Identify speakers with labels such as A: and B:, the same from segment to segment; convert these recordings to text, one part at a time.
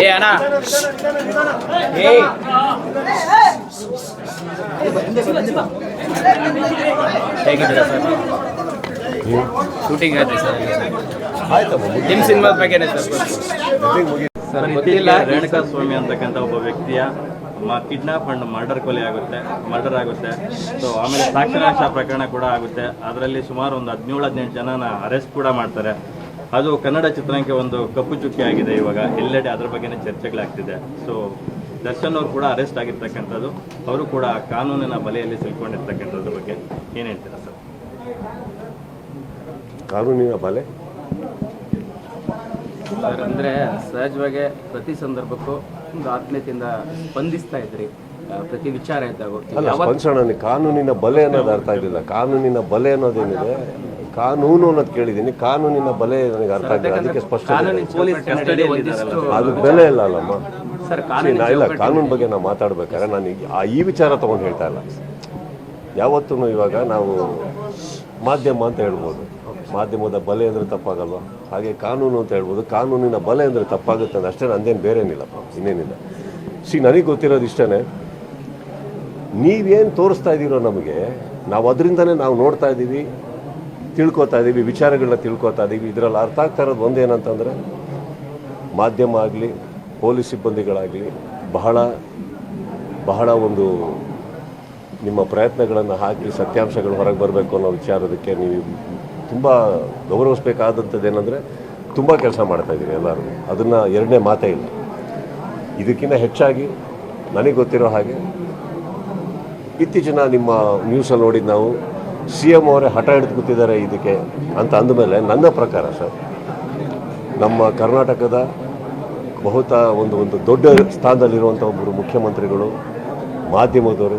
A: ಏ ಅಣ್ಣ. ಏ. ಶೂಟಿಂಗ್ ಆಯ್ತು ಸರ್. ನಿಮ್ ಸಿನಿಮಾದ ಬಗ್ಗೆನೇ ಸರ್.
B: ಸರ್, ಗೊತ್ತಿಲ್ಲ. ರೇಣುಕಾ ಸ್ವಾಮಿ ಅಂತಕ್ಕಂಥ ಒಬ್ಬ ವ್ಯಕ್ತಿಯ ಕಿಡ್ನಾಪ್ ಮರ್ಡರ್ ಕೊಲೆ ಆಗುತ್ತೆ, ಮರ್ಡರ್ ಆಗುತ್ತೆ. ಸೊ ಆಮೇಲೆ ಸಾಕ್ಷರನಾಶ ಪ್ರಕರಣ ಕೂಡ ಆಗುತ್ತೆ. ಅದರಲ್ಲಿ ಸುಮಾರು ಒಂದು ಹದಿನೇಳು ಹದಿನೆಂಟು ಜನನ ಅರೆಸ್ಟ್ ಕೂಡ ಮಾಡ್ತಾರೆ. ಅದು ಕನ್ನಡ ಚಿತ್ರರಂಗಕ್ಕೆ ಒಂದು ಕಪ್ಪು ಚುಕ್ಕಿ ಆಗಿದೆ ಇವಾಗ. ಎಲ್ಲೆಡೆ ಅದ್ರ ಬಗ್ಗೆನೇ ಚರ್ಚೆಗಳಾಗ್ತಿದೆ. ಸೊ ದರ್ಶನ್ ಅವರು ಕೂಡ ಅರೆಸ್ಟ್ ಆಗಿರ್ತಕ್ಕಂಥದ್ದು. ಅವರು ಕೂಡ ಕಾನೂನಿನ ಬಲೆಯಲ್ಲಿ ಸಿಲ್ಕೊಂಡಿರ್ತಕ್ಕಂಥದ್ರ ಬಗ್ಗೆ ಏನು ಹೇಳ್ತೀರಾ ಸರ್?
C: ಕಾನೂನಿನ ಬಲೆ?
A: ಸರ್ ಅಂದರೆ ಸಹಜವಾಗಿ ಪ್ರತಿ ಸಂದರ್ಭಕ್ಕೂ ಒಂದು ಆತ್ಮೀಯತೆಯಿಂದ ಸ್ಪಂದಿಸ್ತಾ ಇದ್ರಿ. ಪ್ರತಿ ವಿಚಾರ ಇದ್ದಾಗ
C: ಸ್ಪಂದಿಸೋಣ ಕಾನೂನಿನ ಬಲೆ ಅನ್ನೋದು ಅರ್ಥ ಆಗಿಲ್ಲ. ಕಾನೂನಿನ ಬಲೆ ಅನ್ನೋದೇನಿದೆ ಕಾನೂನು ಅನ್ನೋದು ಕೇಳಿದ್ದೀನಿ. ಕಾನೂನಿನ ಬಲೆ ನನಗೆ ಅರ್ಥ ಆಗಿಲ್ಲ. ಅದಕ್ಕೆ ಸ್ಪಷ್ಟ
A: ಕಾನೂನಿನ ಪೊಲೀಸ್ ಕಸ್ಟಡಿಯಲ್ಲಿ ಒಂದಿಷ್ಟು
C: ಅದು ಬೆಲೆ ಇಲ್ಲ ಅಲ್ಲಮ್ಮ.
A: ಸರ್
C: ನಾ ಇಲ್ಲ. ಕಾನೂನು ಬಗ್ಗೆ ನಾವು ಮಾತಾಡ್ಬೇಕಾದ್ರೆ ನಾನು ಆ ಈ ವಿಚಾರ ತಗೊಂಡು ಹೇಳ್ತಾ ಇಲ್ಲ. ಯಾವತ್ತೂ ಇವಾಗ ನಾವು ಮಾಧ್ಯಮ ಅಂತ ಹೇಳ್ಬೋದು. ಮಾಧ್ಯಮದ ಬಲೆ ಅಂದರೆ ತಪ್ಪಾಗಲ್ವ? ಹಾಗೆ ಕಾನೂನು ಅಂತ ಹೇಳ್ಬೋದು, ಕಾನೂನಿನ ಬಲೆ ಅಂದರೆ ತಪ್ಪಾಗುತ್ತೆ ಅಂದರೆ ಅಷ್ಟೇ, ನಂದೇನು ಬೇರೇನಿಲ್ಲಪ್ಪ ಇನ್ನೇನಿಲ್ಲ. ಸಿ ನನಗೆ ಗೊತ್ತಿರೋದು ಇಷ್ಟೇ ನೀವೇನು ತೋರಿಸ್ತಾ ಇದ್ದೀರೋ ನಮಗೆ, ನಾವು ಅದರಿಂದನೇ ನಾವು ನೋಡ್ತಾ ಇದ್ದೀವಿ ತಿಳ್ಕೊತಾ ಇದ್ದೀವಿ ವಿಚಾರಗಳನ್ನ ತಿಳ್ಕೊತಾ ಇದ್ದೀವಿ ಇದರಲ್ಲಿ ಅರ್ಥ ಆಗ್ತಾ ಇರೋದು ಒಂದೇನಂತಂದರೆ, ಮಾಧ್ಯಮ ಆಗಲಿ, ಪೊಲೀಸ್ ಸಿಬ್ಬಂದಿಗಳಾಗಲಿ, ಬಹಳ ಬಹಳ ಒಂದು ನಿಮ್ಮ ಪ್ರಯತ್ನಗಳನ್ನು ಹಾಕಿ ಸತ್ಯಾಂಶಗಳು ಹೊರಗೆ ಬರಬೇಕು ಅನ್ನೋ ವಿಚಾರದಕ್ಕೆ ನೀವು ತುಂಬ ಗೌರವಿಸ್ಬೇಕಾದಂಥದ್ದು ಏನಂದರೆ ತುಂಬ ಕೆಲಸ ಮಾಡ್ತಾ ಇದ್ದೀರಿ ಎಲ್ಲರೂ. ಅದನ್ನು ಎರಡನೇ ಮಾತೇ ಇಲ್ಲ. ಇದಕ್ಕಿಂತ ಹೆಚ್ಚಾಗಿ ನನಗೆ ಗೊತ್ತಿರೋ ಹಾಗೆ ಇತ್ತೀಚಿನ ನಿಮ್ಮ ನ್ಯೂಸಲ್ಲಿ ನೋಡಿದ್ದು ನಾವು ಸಿ ಎಂ ಅವರೇ ಹಠ ಹಿಡಿದು ಕೂತಿದ್ದಾರೆ ಇದಕ್ಕೆ ಅಂತ ಅಂದಮೇಲೆ ನನ್ನ ಪ್ರಕಾರ ಸರ್, ನಮ್ಮ ಕರ್ನಾಟಕದ ಬಹುತ ಒಂದು ಒಂದು ದೊಡ್ಡ ಸ್ಥಾನದಲ್ಲಿರುವಂಥ ಒಬ್ಬರು ಮುಖ್ಯಮಂತ್ರಿಗಳು, ಮಾಧ್ಯಮದವರು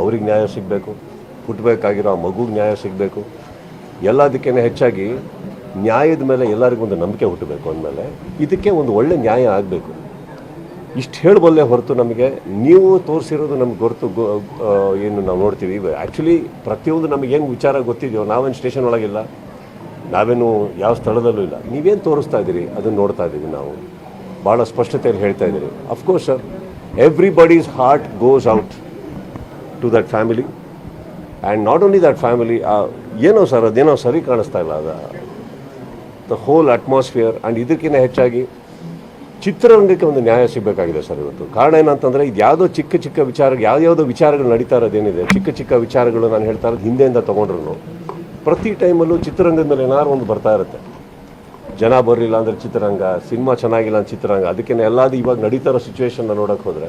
C: ಅವ್ರಿಗೆ ನ್ಯಾಯ ಸಿಗಬೇಕು ಹುಟ್ಟಬೇಕಾಗಿರೋ ಆ ಮಗುಗೆ ನ್ಯಾಯ ಸಿಗಬೇಕು. ಎಲ್ಲದಕ್ಕೇ ಹೆಚ್ಚಾಗಿ ನ್ಯಾಯದ ಮೇಲೆ ಎಲ್ಲರಿಗೂ ಒಂದು ನಂಬಿಕೆ ಹುಟ್ಟಬೇಕು ಅಂದಮೇಲೆ ಇದಕ್ಕೆ ಒಂದು ಒಳ್ಳೆ ನ್ಯಾಯ ಆಗಬೇಕು. ಇಷ್ಟು ಹೇಳಬಲ್ಲೆ ಹೊರತು ನಮಗೆ, ನೀವು ತೋರಿಸಿರೋದು ನಮ್ಗೆ ಗೊತ್ತು ಏನು ನಾವು ನೋಡ್ತೀವಿ. ಆ್ಯಕ್ಚುಲಿ ಪ್ರತಿಯೊಂದು ನಮಗೇನು ವಿಚಾರ ಗೊತ್ತಿದೆಯೋ, ನಾವೇನು ಸ್ಟೇಷನ್ ಒಳಗಿಲ್ಲ. ನಾವೇನು ಯಾವ ಸ್ಥಳದಲ್ಲೂ ಇಲ್ಲ. ನೀವೇನು ತೋರಿಸ್ತಾ ಇದ್ದೀರಿ ಅದನ್ನು ನೋಡ್ತಾ ಇದ್ದೀವಿ ನಾವು. ಭಾಳ ಸ್ಪಷ್ಟತೆಯಲ್ಲಿ ಹೇಳ್ತಾ ಇದ್ದೀರಿ. Of course sir everybody's heart goes out to that family and not only that family ಏನೋ ಸರ್, ಅದೇನೋ ಸರಿ ಕಾಣಿಸ್ತಾ ಇಲ್ಲ ಅದು. ದ ಹೋಲ್ ಅಟ್ಮಾಸ್ಫಿಯರ್ ಆ್ಯಂಡ್ ಇದಕ್ಕಿಂತ ಹೆಚ್ಚಾಗಿ ಚಿತ್ರರಂಗಕ್ಕೆ ಒಂದು ನ್ಯಾಯ ಸಿಗಬೇಕಾಗಿದೆ ಸರ್ ಇವತ್ತು. ಕಾರಣ ಏನಂತಂದರೆ, ಇದು ಯಾವುದೋ ಚಿಕ್ಕ ಚಿಕ್ಕ ವಿಚಾರ, ಯಾವ್ಯಾವುದೋ ವಿಚಾರಗಳು ನಡೀತಾ ಇರೋದೇನಿದೆ ಚಿಕ್ಕ ಚಿಕ್ಕ ವಿಚಾರಗಳು ನಾನು ಹೇಳ್ತಾ ಇರೋದು ಹಿಂದೆಯಿಂದ ತೊಗೊಂಡ್ರು ಪ್ರತಿ ಟೈಮಲ್ಲೂ ಚಿತ್ರರಂಗದ ಮೇಲೆ ಏನಾದ್ರು ಒಂದು ಬರ್ತಾ ಇರುತ್ತೆ. ಜನ ಬರಲಿಲ್ಲ ಅಂದರೆ ಚಿತ್ರರಂಗ, ಸಿನಿಮಾ ಚೆನ್ನಾಗಿಲ್ಲ ಅಂದ್ರೆ ಚಿತ್ರರಂಗ. ಅದಕ್ಕೆ ಎಲ್ಲಾದು ಇವಾಗ ನಡೀತಾ ಇರೋ ಸಿಚುವೇಶನ್ನ ನೋಡೋಕೆ ಹೋದರೆ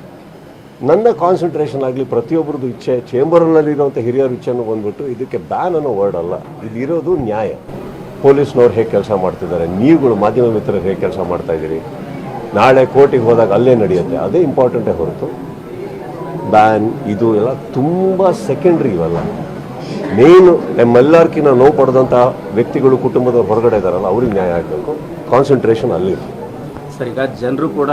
C: ನನ್ನ ಕಾನ್ಸಂಟ್ರೇಷನ್ ಆಗಲಿ ಪ್ರತಿಯೊಬ್ಬರದ್ದು ಇಚ್ಛೆ ಚೇಂಬರ್ನಲ್ಲಿರುವಂಥ ಹಿರಿಯರ ಇಚ್ಛೆನೂ ಬಂದ್ಬಿಟ್ಟು ಇದಕ್ಕೆ ಬ್ಯಾನ್ ಅನ್ನೋ ವರ್ಡ್ ಅಲ್ಲ. ಇಲ್ಲಿರೋದು ನ್ಯಾಯ. ಪೊಲೀಸ್ನವ್ರು ಹೇಗೆ ಕೆಲಸ ಮಾಡ್ತಿದ್ದಾರೆ? ನೀವುಗಳು ಮಾಧ್ಯಮ ಮಿತ್ರರು ಹೇಗೆ ಕೆಲಸ ಮಾಡ್ತಾ ಇದ್ದೀರಿ? ನಾಳೆ ಕೋರ್ಟಿಗೆ ಹೋದಾಗ ಅಲ್ಲೇ ನಡೆಯುತ್ತೆ. ಅದೇ ಇಂಪಾರ್ಟೆಂಟೇ ಹೊರತು ಬ್ಯಾನ್ ಇದು ಎಲ್ಲ ತುಂಬ ಸೆಕೆಂಡ್ರಿ ಇವೆಲ್ಲ. ಮೇಯ್ನು ನಮ್ಮೆಲ್ಲರ್ಕಿನ್ನ ನೋವು ಪಡೆದಂಥ ವ್ಯಕ್ತಿಗಳು ಕುಟುಂಬದವ್ರು ಹೊರಗಡೆ ಇದ್ದಾರಲ್ಲ ಅವ್ರಿಗೆ ನ್ಯಾಯ ಆಗಬೇಕು. ಕಾನ್ಸಂಟ್ರೇಷನ್ ಅಲ್ಲಿರಲಿ
A: ಸರ್ ಈಗ ಜನರು ಕೂಡ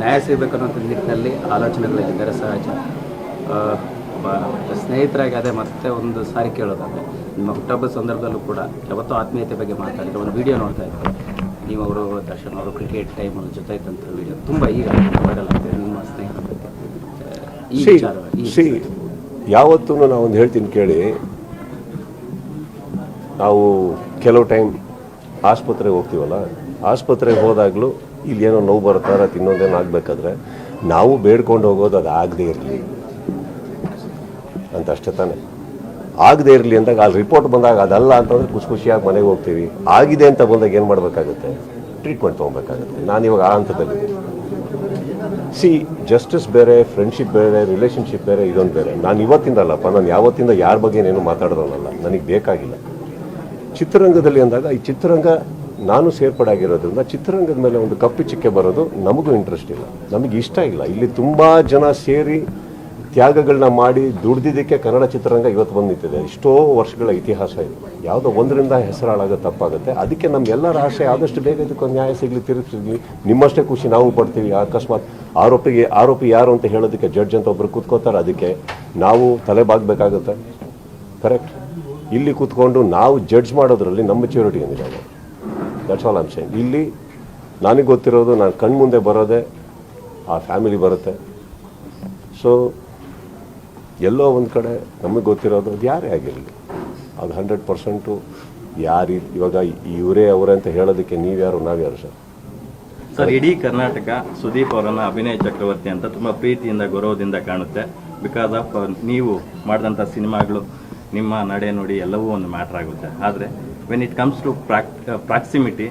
A: ನ್ಯಾಯ ಸಿಗಬೇಕನ್ನೋಂಥ ನಿಟ್ಟಿನಲ್ಲಿ ಆಲೋಚನೆಗಳಿದ್ದಾರೆ ಸಹಜ. ಸ್ನೇಹಿತರಾಗಿ ಅದೇ ಮತ್ತೆ ಒಂದು ಸಾರಿ ಕೇಳೋದಾದ್ರೆ ನಿಮ್ಮ ಹುಟ್ಟಹಬ್ಬದ ಸಂದರ್ಭದಲ್ಲೂ ಕೂಡ ಯಾವತ್ತೂ ಆತ್ಮೀಯತೆ ಬಗ್ಗೆ ಮಾತಾಡಿದ್ರೆ ಒಂದು ವಿಡಿಯೋ ನೋಡ್ತಾ ಇದ್ದೆ. ನೀವು ಅವರು ದರ್ಶನ್ ಅವರು ಕ್ರಿಕೆಟ್ ಟೈಮಲ್ಲಿ ಜೊತೆ ಇದ್ದಂಥ ವಿಡಿಯೋ. ತುಂಬ ಈಗ ವೈರಲ್ ಆಗ್ತದೆ ನಿಮ್ಮ ಸ್ನೇಹಿತರ ಬಗ್ಗೆ ಈ ವಿಚಾರ ಈ
C: ಸಿ ಯಾವತ್ತೂ ನಾವು ಒಂದು ಹೇಳ್ತೀನಿ ಕೇಳಿ. ನಾವು ಕೆಲವು ಟೈಮ್ ಆಸ್ಪತ್ರೆಗೆ ಹೋಗ್ತೀವಲ್ಲ ಆಸ್ಪತ್ರೆಗೆ ಹೋದಾಗಲೂ ಇಲ್ಲಿ ಏನೋ ನೋವು ಬರ್ತಾರ ತಿನ್ನೋದೇನೋ ಆಗಬೇಕಾದ್ರೆ ನಾವು ಬೇಡ್ಕೊಂಡು ಹೋಗೋದು ಅದು ಆಗದೇ ಇರಲಿ. ಅಂತ ಅಷ್ಟೇ ತಾನೆ. ಆಗದೇ ಇರಲಿ ಅಂದಾಗ ಅಲ್ಲಿ ರಿಪೋರ್ಟ್ ಬಂದಾಗ ಅದಲ್ಲ ಅಂತಂದ್ರೆ ಖುಷಿ ಖುಷಿಯಾಗಿ ಮನೆಗೆ ಹೋಗ್ತೀವಿ. ಆಗಿದೆ ಅಂತ ಬಂದಾಗ ಏನು ಮಾಡಬೇಕಾಗುತ್ತೆ? ಟ್ರೀಟ್ಮೆಂಟ್ ತೊಗೊಬೇಕಾಗುತ್ತೆ. ನಾನು ಇವಾಗ ಆ ಹಂತದಲ್ಲಿ ಸಿ, ಜಸ್ಟಿಸ್ ಬೇರೆ, ಫ್ರೆಂಡ್ಶಿಪ್ ಬೇರೆ ರಿಲೇಷನ್ಶಿಪ್ ಬೇರೆ, ಇದೊಂದು ಬೇರೆ. ನಾನು ಇವತ್ತಿಂದ ಅಲ್ಲಪ್ಪ, ನಾನು ಯಾವತ್ತಿಂದ ಯಾರ ಬಗ್ಗೆ ಏನು ಮಾತಾಡೋದಲ್ಲ ನನಗೆ ಬೇಕಾಗಿಲ್ಲ. ಚಿತ್ರರಂಗದಲ್ಲಿ ಅಂದಾಗ ಈ ಚಿತ್ರರಂಗ ನಾನು ಸೇರ್ಪಡೆ ಆಗಿರೋದ್ರಿಂದ ಚಿತ್ರರಂಗದ ಮೇಲೆ ಒಂದು ಕಪ್ಪು ಚಿಕ್ಕೆ ಬರೋದು ನಮಗೂ ಇಂಟ್ರೆಸ್ಟ್ ಇಲ್ಲ. ನಮಗೆ ಇಷ್ಟ ಇಲ್ಲ. ಇಲ್ಲಿ ತುಂಬ ಜನ ಸೇರಿ ತ್ಯಾಗಗಳನ್ನ ಮಾಡಿ ದುಡ್ದಿದ್ದಕ್ಕೆ ಕನ್ನಡ ಚಿತ್ರರಂಗ ಇವತ್ತು ಬಂದು ನಿಂತಿದೆ ಎಷ್ಟೋ ವರ್ಷಗಳ ಇತಿಹಾಸ ಇದು. ಯಾವುದೋ ಒಂದರಿಂದ ಹೆಸರಾಳಾಗೋ ತಪ್ಪಾಗುತ್ತೆ. ಅದಕ್ಕೆ ನಮ್ಗೆಲ್ಲರ ಆಸೆ ಆದಷ್ಟು ಬೇಗ ಇದಕ್ಕೊಂದು ನ್ಯಾಯ ಸಿಗಲಿ ತಿರುಗಿ ಸಿಗಲಿ ನಿಮ್ಮಷ್ಟೇ ಖುಷಿ ನಾವು ಪಡ್ತೀವಿ. ಅಕಸ್ಮಾತ್ ಆರೋಪಿಗೆ, ಆರೋಪಿ ಯಾರು ಅಂತ ಹೇಳೋದಕ್ಕೆ ಜಡ್ಜ್ ಅಂತ ಒಬ್ಬರು ಕೂತ್ಕೋತಾರೆ. ಅದಕ್ಕೆ ನಾವು ತಲೆ ಬಾಗಬೇಕಾಗುತ್ತೆ ಕರೆಕ್ಟ್ ಇಲ್ಲಿ ಕೂತ್ಕೊಂಡು ನಾವು ಜಡ್ಜ್ ಮಾಡೋದ್ರಲ್ಲಿ ನಮ್ಮ ಮೆಚ್ಯೂರಿಟಿ ಏನಿದೆ? ದಟ್ಸ್ ಆಲ್ ಆಮ್ ಇಲ್ಲಿ ನನಗೆ ಗೊತ್ತಿರೋದು ನಾನು ಕಣ್ಮುಂದೆ ಬರೋದೇ, ಆ ಫ್ಯಾಮಿಲಿ ಬರುತ್ತೆ. ಸೊ ಎಲ್ಲೋ ಒಂದು ಕಡೆ ನಮಗೆ ಗೊತ್ತಿರೋದು ಅದು ಯಾರೇ ಆಗಿರಲಿ. ಅದು ಹಂಡ್ರೆಡ್ ಪರ್ಸೆಂಟು ಯಾರು ಇವಾಗ ಇವರೇ ಅವರೇ ಅಂತ ಹೇಳೋದಕ್ಕೆ ನೀವ್ಯಾರು, ನಾವ್ಯಾರು ಸರ್?
B: ಸರ್, ಇಡೀ ಕರ್ನಾಟಕ ಸುದೀಪ್ ಅವರನ್ನು ಅಭಿನಯ ಚಕ್ರವರ್ತಿ ಅಂತ ತುಂಬ ಪ್ರೀತಿಯಿಂದ, ಗೌರವದಿಂದ ಕಾಣುತ್ತೆ. ಬಿಕಾಸ್ ಆಫ್ ನೀವು ಮಾಡಿದಂಥ ಸಿನಿಮಾಗಳು, ನಿಮ್ಮ ನಡೆ ನೋಡಿ ಎಲ್ಲವೂ ಒಂದು ಮ್ಯಾಟ್ರ್ ಆಗುತ್ತೆ. ಆದರೆ when it comes to prox proximity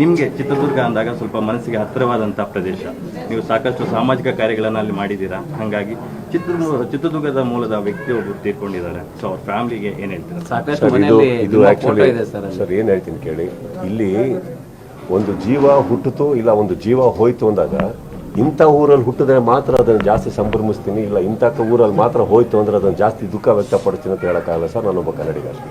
B: ನಿಮಗೆ ಚಿತ್ರದುರ್ಗ ಅಂದಾಗ ಸ್ವಲ್ಪ ಮನಸ್ಸಿಗೆ ಹತ್ತಿರವಾದಂಥ ಪ್ರದೇಶ. ನೀವು ಸಾಕಷ್ಟು ಸಾಮಾಜಿಕ ಕಾರ್ಯಗಳನ್ನು ಅಲ್ಲಿ ಮಾಡಿದ್ದೀರಾ? ಹಾಗಾಗಿ ಚಿತ್ರದುರ್ಗ ಚಿತ್ರದುರ್ಗದ ಮೂಲದ ವ್ಯಕ್ತಿ ಒಬ್ಬರು ತೀರ್ಕೊಂಡಿದ್ದಾರೆ. ಸೊ ಅವ್ರ ಫ್ಯಾಮಿಲಿಗೆ ಏನು ಹೇಳ್ತೀರಾ?
A: ಸಾಕಷ್ಟು
C: ಸರ್ ಇದು
A: ಮನೆಯಲ್ಲಿ
C: ಇದು
A: ಫೋಟೋ
C: ಆ್ಯಕ್ಚುಲಿ
A: ಸರ್
C: ಸರ್ ಏನು ಹೇಳ್ತೀನಿ ಕೇಳಿ. ಇಲ್ಲಿ ಒಂದು ಜೀವ ಹುಟ್ಟಿತು ಇಲ್ಲ ಒಂದು ಜೀವ ಹೋಯ್ತು ಅಂದಾಗ ಇಂಥ ಊರಲ್ಲಿ ಹುಟ್ಟಿದ್ರೆ ಮಾತ್ರ ಅದನ್ನು ಜಾಸ್ತಿ ಸಂಭ್ರಮಿಸ್ತೀನಿ ಇಲ್ಲ ಇಂಥ ಊರಲ್ಲಿ ಮಾತ್ರ ಹೋಯ್ತು ಅಂದರೆ ಅದನ್ನು ಜಾಸ್ತಿ ದುಃಖ ವ್ಯಕ್ತಪಡಿಸ್ತೀನಿ ಅಂತ ಹೇಳೋಕ್ಕಾಗಲ್ಲ ಸರ್ ನಾನೊಬ್ಬ ಕನ್ನಡಿಗ ಅಷ್ಟೇ.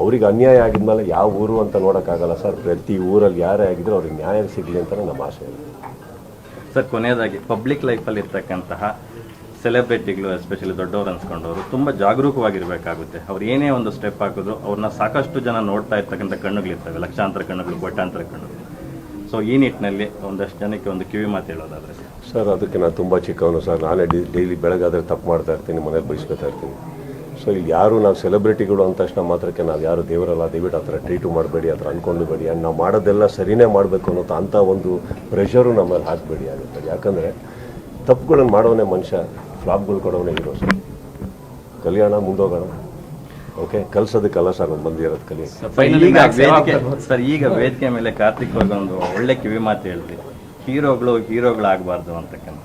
C: ಅವ್ರಿಗೆ ಅನ್ಯಾಯ ಆಗಿದ್ಮೇಲೆ ಯಾವ ಊರು ಅಂತ ನೋಡೋಕ್ಕಾಗಲ್ಲ ಸರ್. ಪ್ರತಿ ಊರಲ್ಲಿ ಯಾರೇ ಆಗಿದ್ರು ಅವ್ರಿಗೆ ನ್ಯಾಯ ಸಿಗಲಿ ಅಂತಲೇ ನಮ್ಮ ಆಸೆ ಇದೆ.
B: ಸರ್ ಕೊನೆಯದಾಗಿ ಪಬ್ಲಿಕ್ ಲೈಫಲ್ಲಿ ಇರ್ತಕ್ಕಂತಹ ಸೆಲೆಬ್ರಿಟಿಗಳು ಎಸ್ಪೆಷಲಿ ದೊಡ್ಡವರು ಅನ್ಸ್ಕೊಂಡವರು ತುಂಬ ಜಾಗರೂಕವಾಗಿರಬೇಕಾಗುತ್ತೆ. ಅವ್ರು ಏನೇ ಒಂದು ಸ್ಟೆಪ್ ಹಾಕಿದ್ರು ಅವ್ರನ್ನ ಸಾಕಷ್ಟು ಜನ ನೋಡ್ತಾ ಇರ್ತಕ್ಕಂಥ ಕಣ್ಣುಗಳಿರ್ತವೆ ಲಕ್ಷಾಂತರ ಕಣ್ಣುಗಳು ಕೋಟ್ಯಾಂತರ ಕಣ್ಣುಗಳು. ಸೊ ಈ ನಿಟ್ಟಿನಲ್ಲಿ ಒಂದಷ್ಟು ಜನಕ್ಕೆ ಒಂದು ಕಿವಿ ಮಾತು ಹೇಳೋದಾದ್ರೆ
C: ಸರ್. ಅದಕ್ಕೆ ನಾನು ತುಂಬ ಚಿಕ್ಕವನು ಸರ್. ನಾನೇ ಡೈಲಿ ಬೆಳಗಾದ್ರೆ ತಪ್ಪು ಮಾಡ್ತಾ ಇರ್ತೀನಿ ಮನೇಲಿ ಬಯಸ್ಕೊತಾ ಇರ್ತೀನಿ. ಸೊ ಇಲ್ಲಿ ಯಾರು ನಾವು ಸೆಲೆಬ್ರಿಟಿಗಳು ಅಂದ ತಕ್ಷಣ ಮಾತ್ರಕ್ಕೆ ನಾವು ಯಾರು ದೇವರಲ್ಲ ದಯವಿಟ್ಟು ಆ ಥರ ಟ್ರೀಟು ಮಾಡಬೇಡಿ ಆ ಥರ ಅಂದ್ಕೊಂಡು ಬೇಡಿ. ಆ್ಯಂಡ್ ನಾವು ಮಾಡೋದೆಲ್ಲ ಸರಿನೇ ಮಾಡಬೇಕು ಅನ್ನೋದು ಅಂಥ ಒಂದು ಪ್ರೆಷರು ನಮ್ಮಲ್ಲಿ ಮೇಲೆ ಹಾಕಬೇಡಿ ಆಗುತ್ತೆ. ಯಾಕಂದರೆ ತಪ್ಪುಗಳನ್ನು ಮಾಡೋನೇ ಮನುಷ್ಯ ಫ್ಲಾಪ್ಗಳು ಕೊಡೋನೇ ಇರೋ ಸರ್. ಕಲ್ಯಾಣ ಮುಂದೋಗೋಣ. ಓಕೆ ಕಲ್ಸೋದಕ್ಕಲ್ಲ ಸರ್ ನಾನು ಬಂದಿರೋದು ಕಲಿ.
A: ಫೈನಲಿ
B: ಸರ್ ಈಗ ವೇದಿಕೆ ಮೇಲೆ ಕಾರ್ತಿಕ್ ಒಂದು ಒಳ್ಳೆ ಕಿವಿ ಮಾತು ಹೇಳಿದ್ರಿ ಹೀರೋಗಳು ಹೀರೋಗಳಾಗಬಾರ್ದು ಅಂತಕ್ಕಂಥ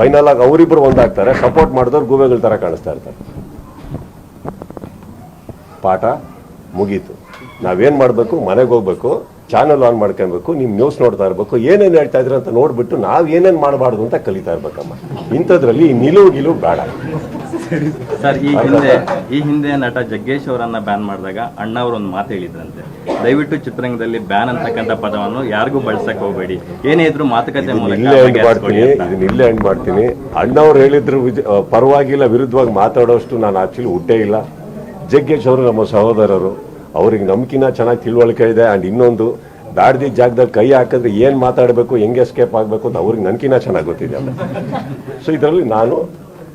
C: ಫೈನಲ್ ಆಗಿ ಅವರಿಬ್ಬರು ಒಂದಾಗ್ತಾರೆ ಸಪೋರ್ಟ್ ಮಾಡಿದವ್ರು ಗೂಬೆಗಳ ಥರ ಕಾಣಿಸ್ತಾ ಇರ್ತಾರೆ. ಪಾಠ ಮುಗೀತು. ನಾವೇನ್ ಮಾಡಬೇಕು? ಮನೆಗೆ ಹೋಗ್ಬೇಕು ಚಾನಲ್ ಆನ್ ಮಾಡ್ಕೊಬೇಕು, ನಿಮ್ ನ್ಯೂಸ್ ನೋಡ್ತಾ ಇರಬೇಕು, ಏನೇನು ಹೇಳ್ತಾ ಇದ್ರೆ ಅಂತ ನೋಡ್ಬಿಟ್ಟು ನಾವು ಏನೇನು ಮಾಡಬಾರ್ದು ಅಂತ ಕಲಿತಾ ಇರ್ಬೇಕಮ್ಮ. ಇಂಥದ್ರಲ್ಲಿ ನಿಲುವು ಗಿಲುವು ಬೇಡ.
B: ಸರ್ ಈ ಹಿಂದೆ ಈ ಹಿಂದೆ ನಟ ಜಗ್ಗೇಶ್ ಅವರನ್ನ ಬ್ಯಾನ್ ಮಾಡಿದಾಗ ಅಣ್ಣ ಅವರು ಒಂದು ಮಾತು ಹೇಳಿದ್ರಂತೆ. ದಯವಿಟ್ಟು ಚಿತ್ರರಂಗದಲ್ಲಿ ಬ್ಯಾನ್ ಅಂತಕ್ಕಂಥ ಪದವನ್ನು ಯಾರಿಗೂ ಬಳಸಕ್ ಹೋಗಬೇಡಿ. ಏನೇ ಇದ್ರು ಮಾತುಕತೆ ಮೂಲಕ
C: ಮಾಡ್ತೀನಿ ಇಲ್ಲೇ ಎಂಡ್ ಮಾಡ್ತೀನಿ. ಅಣ್ಣವ್ರು ಹೇಳಿದ್ರು ಪರವಾಗಿಲ್ಲ ವಿರುದ್ಧವಾಗಿ ಮಾತಾಡೋಷ್ಟು ನಾನು ಆಕ್ಚುಲಿ ಹುಟ್ಟೇ ಇಲ್ಲ. ಜಗ್ಗೇಶ್ ಅವರು ನಮ್ಮ ಸಹೋದರರು. ಅವ್ರಿಗೆ ನಮ್ಕಿನ್ನ ಚೆನ್ನಾಗಿ ತಿಳುವಳಿಕೆ ಇದೆ. ಅಂಡ್ ಇನ್ನೊಂದು ದಾಡ್ದಿ ಜಾಗದಲ್ಲಿ ಕೈ ಹಾಕಿದ್ರೆ ಏನ್ ಮಾತಾಡಬೇಕು ಹೆಂಗೆ ಎಸ್ಕೇಪ್ ಆಗಬೇಕು ಅಂತ ಅವ್ರಿಗೆ ನನಗಿನ್ನ ಚೆನ್ನಾಗಿ ಗೊತ್ತಿದೆ ಸೊ ಇದರಲ್ಲಿ ನಾನು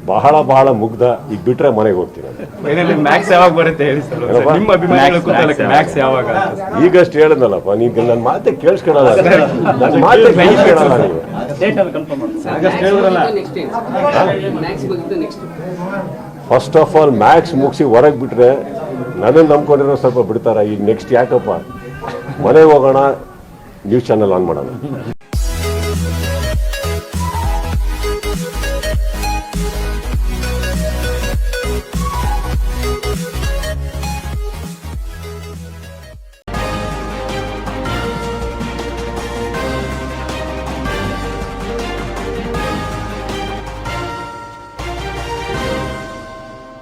C: ಬಹಳ ಬಹಳ ಮುಗ್ಧ. ಈಗ ಬಿಟ್ರೆ ಮನೆಗೆ ಹೋಗ್ತೀನಿ
D: ಫೈನಲಿ ಮ್ಯಾಕ್ಸ್ ಯಾವಾಗ ಬರುತ್ತೆ ಹೇಳಿ ಸರ್? ನಿಮ್ಮ ಅಭಿಮಾನಿಗಳ
B: Max,
D: ಮ್ಯಾಕ್ಸ್ ಯಾವಾಗ? ಅಂತ.
C: ಈಗಷ್ಟು ಹೇಳಿದ್ನಲ್ಲಪ್ಪ ನೀವು ನನ್ನ ಮಾತೆ ಕೇಳಿಸ್ಕೊಳ್ಳಲ್ಲ ನನ್ನ ಮಾತೆ ನೀವು.
D: ಆಗಸ್ಟ್ ಹೇಳಿದ್ರಲ್ಲ
E: ನೆಕ್ಸ್ಟ್ ಮ್ಯಾಕ್ಸ್ ಬಗ್ಗೆ next
C: first of all Max ಮುಗಿಸಿ ಹೊರಗೆ ಬಿಟ್ರೆ ನನ್ನನ್ನು ನಂಬ್ಕೊಂಡಿರೋ ಸ್ವಲ್ಪ ಬಿಡ್ತಾರ. ಈಗ ನೆಕ್ಸ್ಟ್ ಯಾಕಪ್ಪ? ಮನೆಗೆ ಹೋಗೋಣ ನ್ಯೂಸ್ ಚಾನಲ್ ಆನ್ ಮಾಡೋಣ.